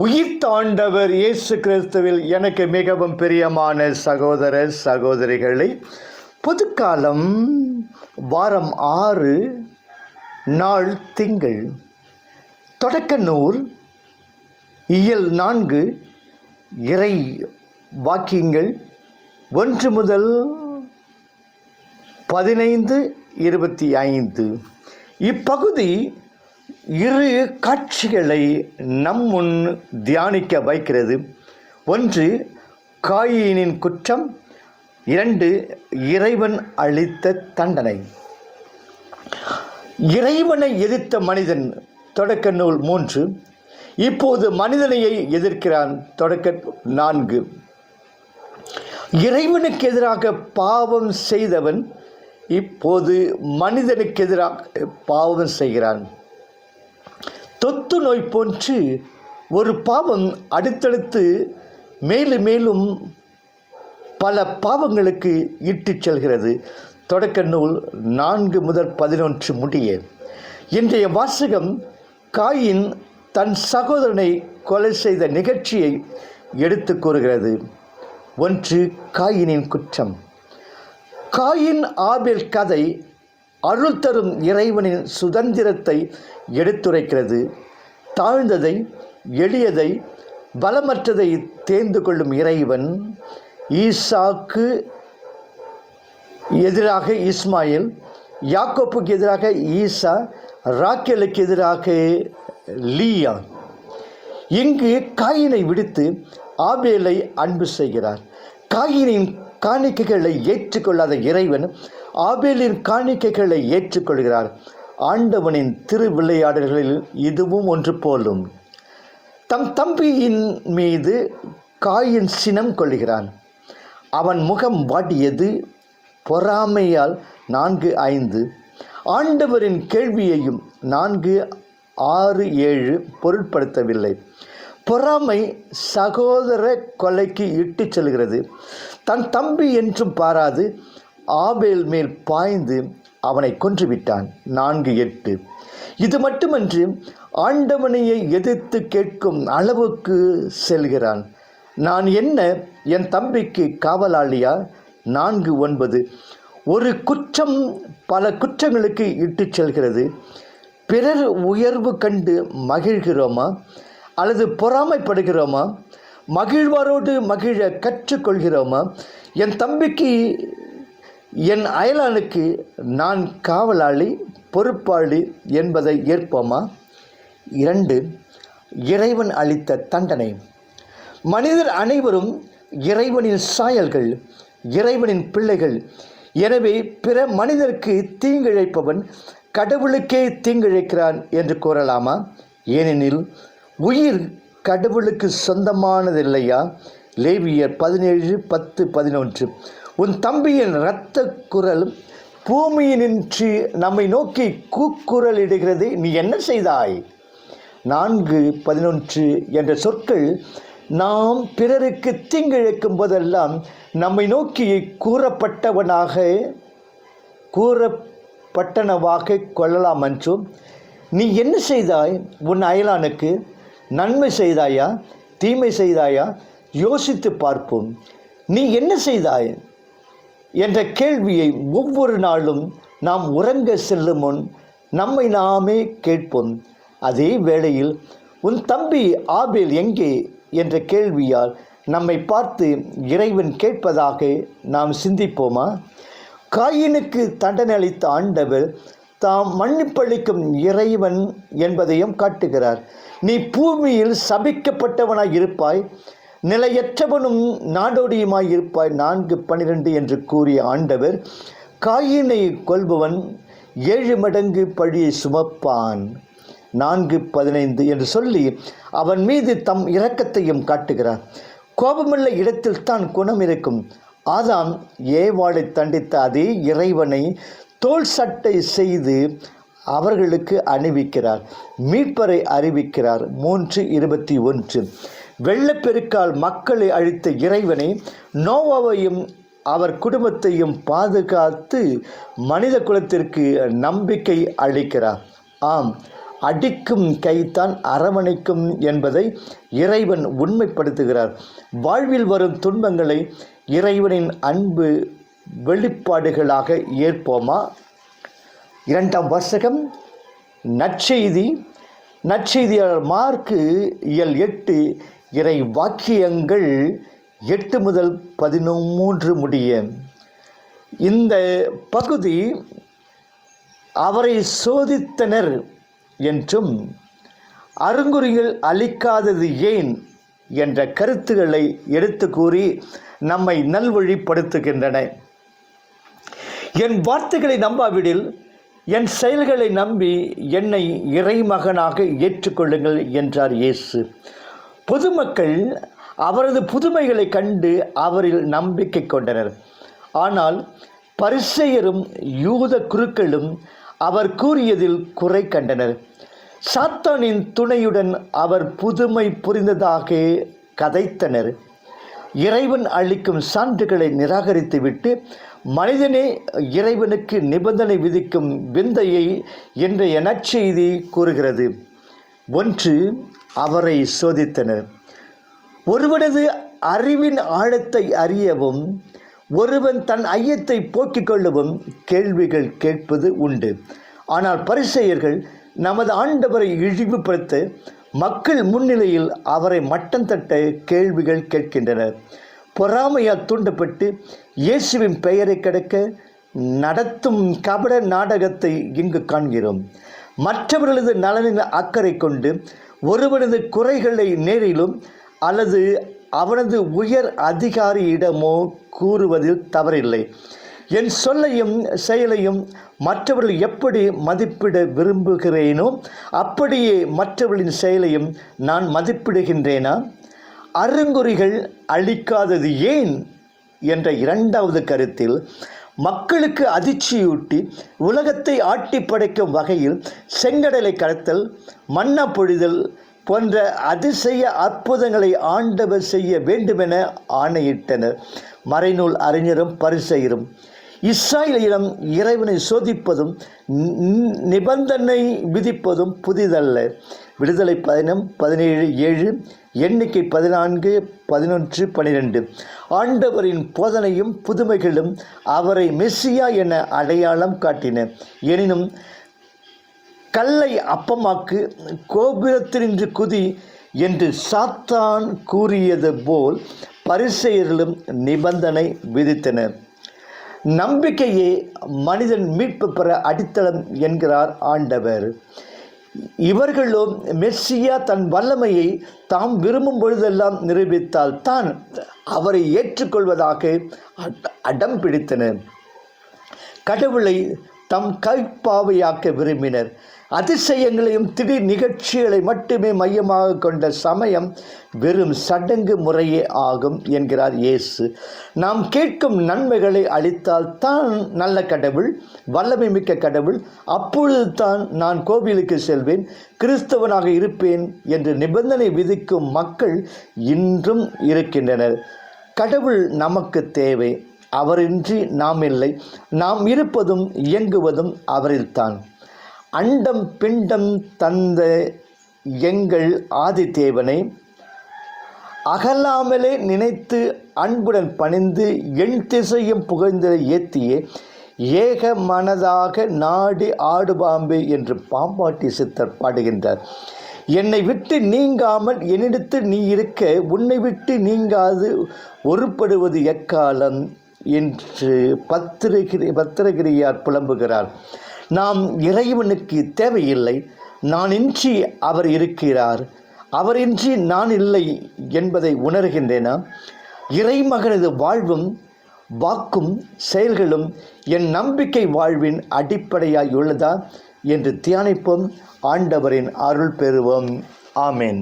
உயிர்த்தாண்டவர் இயேசு கிறிஸ்துவில் எனக்கு மிகவும் பிரியமான சகோதர சகோதரிகளை பொதுக்காலம் வாரம் ஆறு நாள் திங்கள் தொடக்க நூல் இயல் நான்கு இறை வாக்கியங்கள் ஒன்று முதல் பதினைந்து இருபத்தி ஐந்து. இப்பகுதி இரு காட்சிகளை நம் முன் தியானிக்க வைக்கிறது. ஒன்று காயினின் குற்றம். இரண்டு இறைவன் அளித்த தண்டனை. இறைவனை எதிர்த்த மனிதன் தொடக்க நூல் மூன்று. இப்போது மனிதனையை எதிர்க்கிறான் தொடக்க நான்கு. இறைவனுக்கு எதிராக பாவம் செய்தவன் இப்போது மனிதனுக்கு எதிராக பாவம் செய்கிறான். தொத்து நோய் போன்று ஒரு பாவம் அடுத்தடுத்து மேலும் மேலும் பல பாவங்களுக்கு இட்டுச் செல்கிறது. தொடக்க நூல் நான்கு முதல் பதினொன்று முடிய. இன்றைய வாசகம் காயின் தன் சகோதரனை கொலை செய்த நிகழ்ச்சியை எடுத்து கூறுகிறது. ஒன்று காயினின் குற்றம். காயின் ஆபேல் கதை அருள் தரும் இறைவனின் சுதந்திரத்தை எடுத்துரைக்கிறது. தாழ்ந்ததை எளியதை பலமற்றதை தேர்ந்து கொள்ளும் இறைவன் ஈசாக்கு எதிராக இஸ்மாயில் யாக்கோப்புக்கு எதிராக ஈசா ராக்கேலுக்கு எதிராக லீயா. இங்கு காயினை விடுத்து ஆபேலை அன்பு செய்கிறார். காயினின் காணிக்கைகளை ஏற்றுக்கொள்ளாத இறைவன் ஆபேலின் காணிக்கைகளை ஏற்றுக்கொள்கிறார். ஆண்டவனின் திருவிளையாடல்களில் இதுவும் ஒன்று போலும். தம் தம்பியின் மீது காயின் சினம் கொள்கிறான் அவன் முகம் வாடியது பொறாமையால் நான்கு ஐந்து. ஆண்டவரின் கேள்வியையும் நான்கு ஆறு ஏழு பொருட்படுத்தவில்லை. பொறாமை சகோதர கொலைக்கு இட்டுச் செல்கிறது. தன் தம்பி என்றும் பாராது. ஆபேல் மேல் பாய்ந்து அவனை கொன்றுவிட்டான். நான்கு எட்டு. இது மட்டுமன்று ஆண்டவனையை எதிர்த்து கேட்கும் அளவுக்கு செல்கிறான். நான் என்ன என் தம்பிக்கு காவலாளியா? நான்கு ஒன்பது. ஒரு குற்றம் பல குற்றங்களுக்கு இட்டுச் செல்கிறது. பிறர் உயர்வு கண்டு மகிழ்கிறோமா? அல்லது பொறாமைப்படுகிறோமா? மகிழ்வாரோடு மகிழ கற்றுக்கொள்கிறோமா? என் தம்பிக்கு என் அயலானுக்கு நான் காவலாளி பொறுப்பாளி என்பதை ஏற்போமா? இரண்டு இறைவன் அளித்த தண்டனை. மனிதர் அனைவரும் இறைவனின் சாயல்கள் இறைவனின் பிள்ளைகள். எனவே பிற மனிதருக்கு தீங்கிழைப்பவன் கடவுளுக்கே தீங்கிழைக்கிறான் என்று கூறலாமா? ஏனெனில் உயிர் கடவுளுக்கு சொந்தமானதில்லையா? லேவியர் பதினேழு பத்து பதினொன்று. உன் தம்பியின் இரத்த குரல் பூமியினின்று நம்மை நோக்கி கூக்குரலிடுகிறது. நீ என்ன செய்தாய்? நான்கு பதினொன்று என்ற சொற்கள் நாம் பிறருக்கு தீங்கிழைக்கும் போதெல்லாம் நம்மை நோக்கி கூறப்பட்டவனாக கூறப்பட்டனவாக கொள்ளலாம் என்றும் நீ என்ன செய்தாய்? உன் அயலானுக்கு நன்மை செய்தாயா? தீமை செய்தாயா? யோசித்து பார்ப்போம். நீ என்ன செய்தாய்? என்ற கேள்வியை ஒவ்வொரு நாளும் நாம் உறங்க செல்லும் முன் நம்மை நாமே கேட்போம். அதே வேளையில் உன் தம்பி ஆபேல் எங்கே? என்ற கேள்வியால் நம்மை பார்த்து இறைவன் கேட்பதாக நாம் சிந்திப்போமா? காயினுக்கு தண்டனை அளித்த ஆண்டவர் தாம் மன்னிப்பளிக்கும் இறைவன் என்பதையும் காட்டுகிறார். நீ பூமியில் சபிக்கப்பட்டவனாய் இருப்பாய். நிலையற்றவனும் நாடோடியுமாய் இருப்பாய் நான்கு பனிரெண்டு என்று கூறிய ஆண்டவர் காயினை கொள்பவன் ஏழு மடங்கு பழியை சுமப்பான். நான்கு பதினைந்து என்று சொல்லி அவன் மீது தம் இரக்கத்தையும் காட்டுகிறார். கோபமுள்ள இடத்தில் தான் குணம் இருக்கும். ஆதாம் ஏவாளை தண்டித்த அதே இறைவனை தோல் சட்டை செய்து அவர்களுக்கு அணிவிக்கிறார். மீட்பரை அறிவிக்கிறார். மூன்று இருபத்தி ஒன்று. வெள்ளப்பெருக்கால் மக்களை அழித்த இறைவனை நோவாவையும் அவர் குடும்பத்தையும் பாதுகாத்து மனித குலத்திற்கு நம்பிக்கை அளிக்கிறார். ஆம் அடிக்கும் கைத்தான் அரவணைக்கும் என்பதை இறைவன் உண்மைப்படுத்துகிறார். வாழ்வில் வரும் துன்பங்களை இறைவனின் அன்பு வெளிப்பாடுகளாக ஏற்போமா? இரண்டாம் வருஷகம் நற்செய்தி. நற்செய்தியாளர் மார்க்கு இயல் எட்டு இறை வாக்கியங்கள் எட்டு முதல் பதினொன்று முடிய. இந்த பகுதி அவரை சோதித்தனர் என்றும் அருங்குறிகள் அளிக்காதது ஏன் என்ற கருத்துக்களை எடுத்து கூறி நம்மை நல்வழிப்படுத்துகின்றன. என் வார்த்தைகளை நம்பாவிடில் என் செயல்களை நம்பி என்னை இறைமகனாக ஏற்றுக்கொள்ளுங்கள் என்றார் இயேசு. பொதுமக்கள் அவரது புதுமைகளை கண்டு அவரில் நம்பிக்கை கொண்டனர். ஆனால் பரிசெயரும் யூத குருக்களும் அவர் கூறியதில் குறை கண்டனர். சாத்தானின் துணையுடன் அவர் புதுமை புரிந்ததாக கதைத்தனர். இறைவன் அளிக்கும் சான்றுகளை நிராகரித்துவிட்டு மனிதனே இறைவனுக்கு நிபந்தனை விதிக்கும் விந்தையை என்ற எனச்செய்தி கூறுகிறது. ஒன்று அவரை சோதித்தனர். ஒருவனது அறிவின் ஆழத்தை அறியவும் ஒருவன் தன் ஐயத்தை போக்கிக் கொள்ளவும் கேள்விகள் கேட்பது உண்டு. ஆனால் பரிசெயர்கள் நமது ஆண்டவரை இழிவுபடுத்த மக்கள் முன்னிலையில் அவரை மட்டம் தட்ட கேள்விகள் கேட்கின்றனர். பொறாமையால் தூண்டப்பட்டு இயேசுவின் பெயரை கடக்க நடத்தும் கபட நாடகத்தை இங்கு காண்கிறோம். மற்றவர்களது நலனில் அக்கறை கொண்டு ஒருவனது குறைகளை நேரிலும் அல்லது அவனது உயர் அதிகாரியிடமோ கூறுவதில் தவறில்லை. என் சொல்லையும் செயலையும் மற்றவர்கள் எப்படி மதிப்பிட விரும்புகிறேனோ அப்படியே மற்றவர்களின் செயலையும் நான் மதிப்பிடுகின்றேனா? அருங்குறிகள் அளிக்காதது ஏன்? என்ற இரண்டாவது கருத்தில் மக்களுக்கு அதிர்ச்சியூட்டி உலகத்தை ஆட்டி படைக்கும் வகையில் செங்கடலை கடத்தல் மன்னா பொழிதல் போன்ற அதிசய அற்புதங்களை ஆண்டவர் செய்ய வேண்டுமென ஆணையிட்டனர். மறைநூல் அறிஞரும் பரிசெயரும் இஸ்ராயலிடம் இறைவனை சோதிப்பதும் நிபந்தனை விதிப்பதும் புதிதல்ல. விடுதலை பதினம் பதினேழு ஏழு எண்ணிக்கை பதினான்கு பதினொன்று பனிரெண்டு. ஆண்டவரின் போதனையும் புதுமைகளும் அவரை மெஸ்ஸியா என அடையாளம் காட்டின. எனினும் கல்லை அப்பமாக்கு கோபுரத்தினின்று குதி என்று சாத்தான் கூறியது போல் பரிசெயர்களும் நிபந்தனை விதித்தனர். நம்பிக்கையே மனிதன் மீட்பு பெற அடித்தளம் என்கிறார் ஆண்டவர். இவர்களும் மெஸ்ஸியா தன் வல்லமையை தாம் விரும்பும் பொழுதெல்லாம் நிரூபித்தால் தான் அவரை ஏற்றுக்கொள்வதாக அடம் பிடித்தனர். கடவுளை தம் கைப்பாவையாக்க விரும்பினர். அதிசயங்களையும் திடீர் நிகழ்ச்சிகளை மட்டுமே மையமாக கொண்ட சமயம் வெறும் சடங்கு முறையே ஆகும் என்கிறார் இயேசு. நாம் கேட்கும் நன்மைகளை அளித்தால் தான் நல்ல கடவுள் வல்லமை மிக்க கடவுள் அப்பொழுது தான் நான் கோவிலுக்கு செல்வேன் கிறிஸ்தவனாக இருப்பேன் என்று நிபந்தனை விதிக்கும் மக்கள் இன்றும் இருக்கின்றனர். கடவுள் நமக்கு தேவை அவரின்றி நாம் இல்லை. நாம் இருப்பதும் இயங்குவதும் அவரில்தான் அண்டம் பிண்டம் தந்த எங்கள் ஆதித்தேவனை அகலாமலே நினைத்து அன்புடன் பணிந்து எண் திசையும் புகழ்ந்த ஏத்தியே ஏக மனதாக நாடி ஆடுபாம்பு என்று பாம்பாட்டி சித்தர் பாடுகின்றார். என்னை விட்டு நீங்காமல் என்னிடத்து நீ இருக்க உன்னை விட்டு நீங்காது ஒருப்படுவது எக்காலம்? என்று பத்திரகிரி பத்திரகிரியார் புலம்புகிறார். நாம் இறைவனுக்கு தேவையில்லை நான் இன்றி அவர் இருக்கிறார். அவரின்றி நான் இல்லை என்பதை உணர்கின்றேனா? இறைமகனது வாழ்வும் வாக்கும் செயல்களும் என் நம்பிக்கை வாழ்வின் அடிப்படையாய் உள்ளதா என்று தியானிப்போம். ஆண்டவரின் அருள் பெறுவோம். ஆமேன்.